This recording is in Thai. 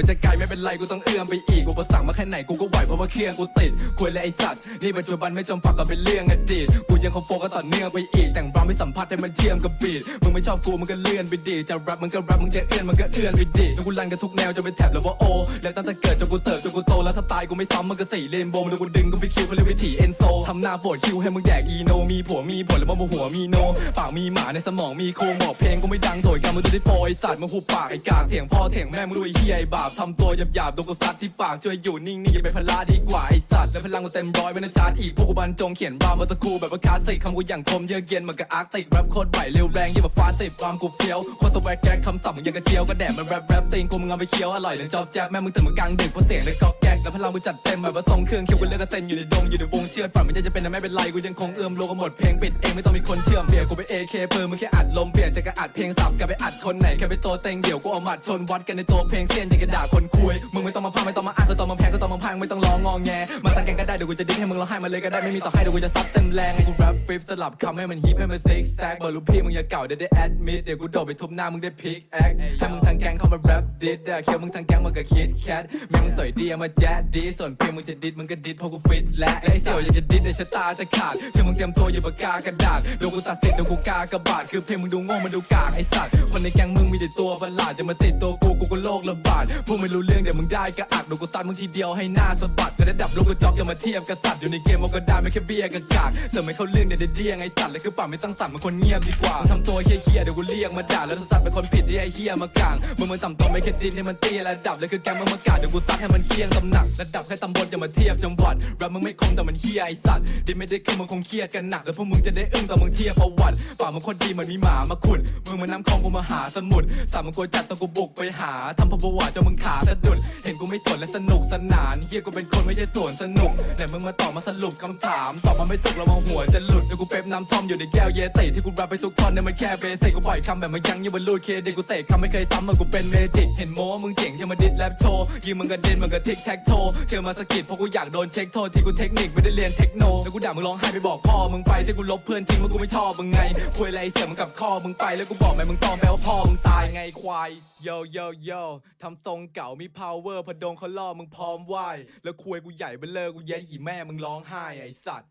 ันจะไกลไม่เป็นไรกูต้องเอื้อมไปอีกกูประสั่งมาแค่ไหนกูก็ไหวเพราะว่าเครื่องกูติดคุยเลยไอ้สัตว์นี่ปัจจุบันไม่จำฝักกับเป็นเรื่องอดีตกูยังคงโฟกัสต่อเนื่องไปอีก แต่งรำให้สัมผัสให้มันเชื่อมกับบีทมึงไม่ชอบกูมึงก็เลื่อนไปดีจะแรปมึงก็แรปมึงจะเอื้อนมึงก็เอื้อนไปดีจนกูรันกันทุกแนวจนเป็นแถบแล้วว่าโอแล้วตั้งแต่เกิดจนกูเติบจนกูโตแล้วสไตล์กูไม่ซ้ำมันก็สี่เลนโบมันกูดึงกูไปคิวเขาเรียกวิถีเอนโซทำหน้าปวดคิวให้มึงแดกอีโนมีผัวมีผลแล้วมาหัวมีโนปากมีหมาในสมองมีโครงบอกเพลงกูไม่ดังโถยกันมึงจะได้โฟไอสัตว์มึงหุบปากไอ้กากเถียงพ่อเถียงแม่มึงดูไอเฮียไอ้บาปทำตัวหยาบๆโดนกูซัดที่ปากช่วยอยู่นิ่งๆอย่าไปพลาดีกว่าไอสัตว์และพลังกูเต็มร้อยไว้ในชาร์ตอีกพวกกูบรรจงเขียนรามมาตะคูแบบว่าคลาสสิกคำกูอย่างคมเยือกเย็นเหมือนกับอาร์กติกแรปโคตรไหวเร็วแรงยิ่งกว่า ฟ้าสิบความกูเฟี้ยวโคตรสวักแก๊กคำศัพท์มึงยังกระเจียวก็แดดมันแรปแรปติงกูมึงเอาไปเคี้ยวอร่อยเลยจอบแจ๊บแม่มึงตื่นมากลางดึกเพราะเสียงในกอกแก๊กแล้วพลังกูจัดเต็มแบบว่าทรงเครื่องคิวกูเลือกกระเซ็นอยู่ในดงอยู่ในวงเชือดฝันมันจะเป็นแต่ไม่เป็นไรกูยังคงเอื้อมโลกหมดเพลงปิดเองไม่ต้องมีคนเชื่อมเบียร์กูไปเอเคเพิ่มมึงแค่อัดลมเปลี่ยนจากระอัดเพลงสับกลายไปอัดคนไหนแค่ไปโตเต็งเดี่ยวกูเอาหมัดชนวัดกันในตัวเพลงเส้นยังกระด่าคนคุยมึงไม่ต้องมาพาไม่ต้องมาอ้างก็ต้องมางไม่ต้องร้องงอแง มาตั้งแกงก็ได้เดี๋ยวกูจะดิ้นให้มึงร้องไห้มาเลยก็ได้ไม่มีต่อให้เดี๋ยวกูจะซัดเต็มแรงให้กูแรปฟลิปสลับคำให้มันฮิปให้มันซิกแซกบอกลูกพี่มึงอย่าเก่าเดี๋ยวได้แอดมิดเดี๋ยวกูโดดไปทุบหน้ามึงได้พิกแอคให้มึงทางแกงเข้ามาแรปดิดอะเคียวมึงทางแกงมึงก็คิดแคทแม่มึงสวยดีเอามาแจ๊ดดีส่วนเพลงมึงจะดิดมึงก็ดิดเพราะกูฟิตและไอ้เสี่ยวอยากจะดิดเดี๋ยวชะตาจะขาดเชื่อมึงเตรียมตัวอย่าปากกากระดาษเดี๋ยวกูตัดเสิทธิ์เดี๋ยวกูกากระบาดคือเพลงมึงดูโง่มันดูกากไอ้สัตว์คนในแกงมึงมีแต่ตัวประหลาดจะมาติดตัวกูกูก็โลกระบาดพวกไม่รู้เรื่องเดี๋ยวมึงได้ก็อักเดี๋ยวกูตัดมึงทีเดียวให้หนน้าสะบัดแต่ระดับโลกกูจ็อกอย่ามาเทียบกับสัตว์อยู่ในเกมเอกระดาไม่แค่เบี้ยกับกากเสริมไม่เขาเรื่องเดี๋ยวเดี้ยงไอ้สัตว์เลยคือป่าไม่ตั้งสัตว์มันคนเงียบดีกว่าทำตัวเฮี้ยเดี๋ยวกูเรียกมาด่าแล้วสัตว์เป็นคนผิดที่ไอ้เฮี้ยมากลางมึงมันต่ำตัวไม่แค่ดินให้มันเตี้ยระดับเลยคือแกมึงมากาดเดี๋ยวกูซัดให้มันเคียงตำหนักระดับแค่ตำบลอย่ามาเทียบจังหวัดแรปมึงไม่คงแต่มันเฮี้ยไอ้สัตว์ดิไม่ได้ขึ้นมึงคงเครียดกันหนักแล้วพวกมึงจะได้อึ้งตอนมึงเทียบประวัติป่ามึงคตรดีมือนมีหมามาขุดมึงมันน้ำคลองกูมาหาสมุทรสามมึงกลัวจัดต้องกูบุกไปหาทำพประวัติจนมึงขาสะดุดเห็นกูไม่สนและสนุกสนานเฮียกูเป็นคนไม่ใช่สวนสนุกแต่มึงมาตอบมาสรุปคำถามตอบมาไม่ตกแล้วมาหัวจะหลุดเดี๋ยวกูเป๊ปน้ำท่อมอยู่ในแก้วเยติที่กูรับไปทุกท่อนเนี่ยมันแค่เบสิกกูปล่อยคำแบบมันยังยังบรรลุเคเด็กกูเตะคำไม่เคยซ้ำมันกูเป็นเมจิกเห็นโม้ว่มึงเจ๋งจะมาดิดแรปโชว์ยิงมึงกระเด็นมึงกระทิกแท็กโทเจอมาสะกิดเพราะกูอยากโดนเช็คโทษที่กูเทคนิคไม่ได้เรียนเทคโนแล้วกูด่ามึงร้องไห้ไปบอกพ่อมึงไปที่กูลบเพื่อนทิ้งมึงกูไม่ชอบมึงไงคุยอะไรเสียมึงกับข้อมึงไปแล้วกูบอกแม่มึงตองแปลว่าพ่อมึงตายไงควายโยโยโยทำทรงเก่ามี power พดนเขาล่อมึงพร้อมไหวแล้วคุยกูใหญ่เบลเลอกูแย็ดหีแม่มึงร้องไห้ไอ้สัตว์